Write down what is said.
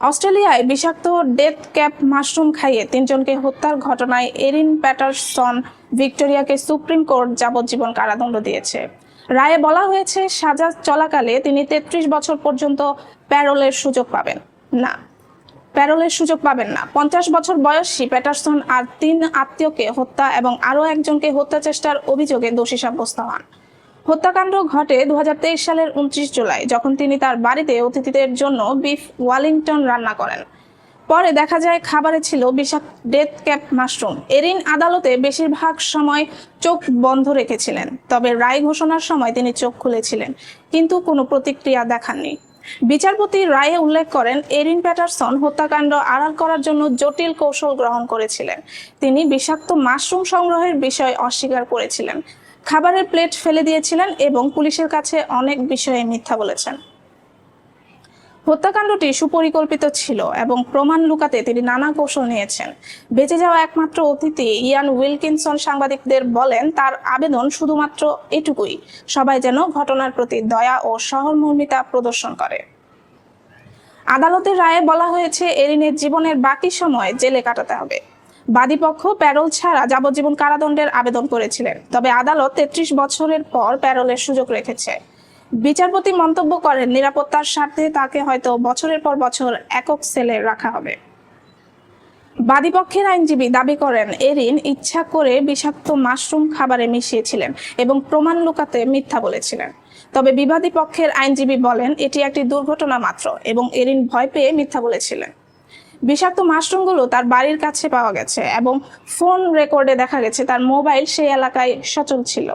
অস্ট্রেলিয়ায় বিষাক্ত death cap mushroom খাইয়ে তিনজনকে হত্যার ঘটনায় এরিন প্যাটারসন ভিক্টোরিয়াকে সুপ্রিম কোর্ট যাবজ্জীবন কারাদণ্ড দিয়েছে। রায়ে বলা হয়েছে, সাজা চলাকালে তিনি তেত্রিশ বছর পর্যন্ত প্যারোলের সুযোগ পাবেন। না, প্যারোলের সুযোগ পাবেন না। পঞ্চাশ বছর বয়সী প্যাটারসন আর তিন আত্মীয়কে হত্যা এবং আরও একজনকে হত্যা চেষ্টার অভিযোগে দোষী সাব্যস্ত হন। হত্যাকাণ্ড ঘটে দু হাজার তেইশ সালের উনত্রিশ জুলাই, যখন তিনি তার বাড়িতে অতিথিদের জন্য বিফ ওয়ালিংটন রান্না করেন। পরে দেখা যায় খাবারে ছিল বিষাক্ত ডেথ ক্যাপ মাশরুম। এরিন আদালতে বেশিরভাগ সময় চোখ বন্ধ রেখেছিলেন, তবে রায় ঘোষণার সময় তিনি চোখ খুলেছিলেন, কিন্তু কোনো প্রতিক্রিয়া দেখাননি। বিচারপতি রায়ে উল্লেখ করেন, এরিন প্যাটারসন হত্যাকাণ্ড আড়াল করার জন্য জটিল কৌশল গ্রহণ করেছিলেন। তিনি বিষাক্ত মাশরুম সংগ্রহের বিষয় অস্বীকার করেছিলেন। খাবারের প্লেট ফেলে দিয়েছিলেন এবং পুলিশের কাছে অনেক বিষয়ে মিথ্যা বলেছেন। হত্যাকাণ্ডটি সুপরিকল্পিত ছিল এবং প্রমাণ লুকাতে তিনি নানা কৌশল নিয়েছেন। বেঁচে যাওয়া একমাত্র অতিথি ইয়ান উইলকিনসন সাংবাদিকদের বলেন, তার আবেদন শুধুমাত্র এটুকুই। সবাই যেন ঘটনার প্রতি দয়া ও সহমর্মিতা প্রদর্শন করে। আদালতের রায়ে বলা হয়েছে, এরিনের জীবনের বাকি সময় জেলে কাটাতে হবে। বাদীপক্ষ প্যারোল ছাড়া যাবজ্জীবন কারাদণ্ডের আবেদন করেছিলেন। তবে আদালত তেত্রিশ বছরের পর প্যারোলের সুযোগ রেখেছে। বিচারপতি মন্তব্য করেন, নিরাপত্তার স্বার্থে তাকে হয়তো বছরের পর বছর একক সেলে রাখা হবে। বাদীপক্ষের আইনজীবী দাবি করেন, এরিন ইচ্ছা করে বিষাক্ত মাশরুম খাবারে মিশিয়েছিলেন এবং প্রমাণ লুকাতে মিথ্যা বলেছিলেন। তবে বিবাদী পক্ষের আইনজীবী বলেন, এটি একটি দুর্ঘটনা মাত্র এবং এরিন ভয় পেয়ে মিথ্যা বলেছিলেন। বিষাক্ত মাশরুমগুলো তার বাড়ির কাছে পাওয়া গেছে এবং ফোন রেকর্ডে দেখা গেছে তার মোবাইল সেই এলাকায় সচল ছিল।